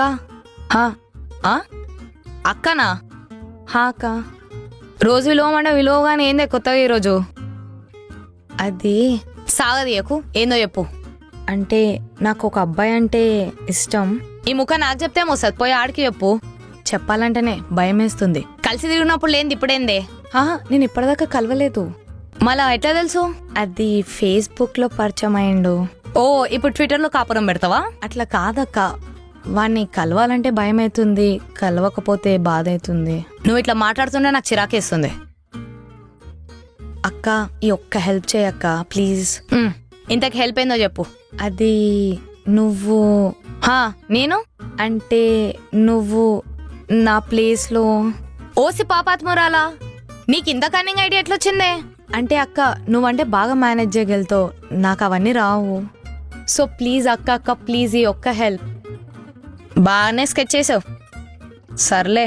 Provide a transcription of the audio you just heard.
ఆ? అక్కనా? హా అక్క. రోజు విలువమంటే విలువగానే ఏందే కొత్తగా ఈరోజు? అది సాగదీయకు ఏందో చెప్పు. అంటే నాకు ఒక అబ్బాయి అంటే ఇష్టం. ఈ ముఖ నాకు చెప్తే మోసది పోయి ఆడికి చెప్పు. చెప్పాలంటేనే భయం వేస్తుంది కలిసి తిరిగినప్పుడు లేనిది ఇప్పుడేందే? ఆహా, నేను ఇప్పటిదాకా కలవలేదు. మళ్ళా ఎట్లా తెలుసు? అది ఫేస్బుక్లో పరిచయం అయిండు ఓ ఇప్పుడు ట్విట్టర్లో కాపురం పెడతావా? అట్లా కాదక్క. వాణ్ణి కలవాలంటే భయం అవుతుంది కలవకపోతే బాధ అవుతుంది నువ్వు ఇట్లా మాట్లాడుతుంటే నాకు చిరాకేస్తుంది. అక్క ఈ ఒక్క హెల్ప్ చేయక్క ప్లీజ్. ఇంతకు హెల్ప్ ఏందో చెప్పు. అది నువ్వు హా నేను? అంటే నువ్వు నా ప్లేస్లో ఓసి పాపాత్మురాలా? నీకు ఇంత కన్నింగ్ ఐడియా ఎట్లొచ్చిందే? అంటే అక్క నువ్వంటే బాగా మేనేజ్ చేయగలుగుతావు. నాకు అవన్నీ రావు. సో ప్లీజ్ అక్క అక్క ప్లీజ్ ఈ ఒక్క హెల్ప్. బాగానే స్కెచ్ చేసావు. సర్లే.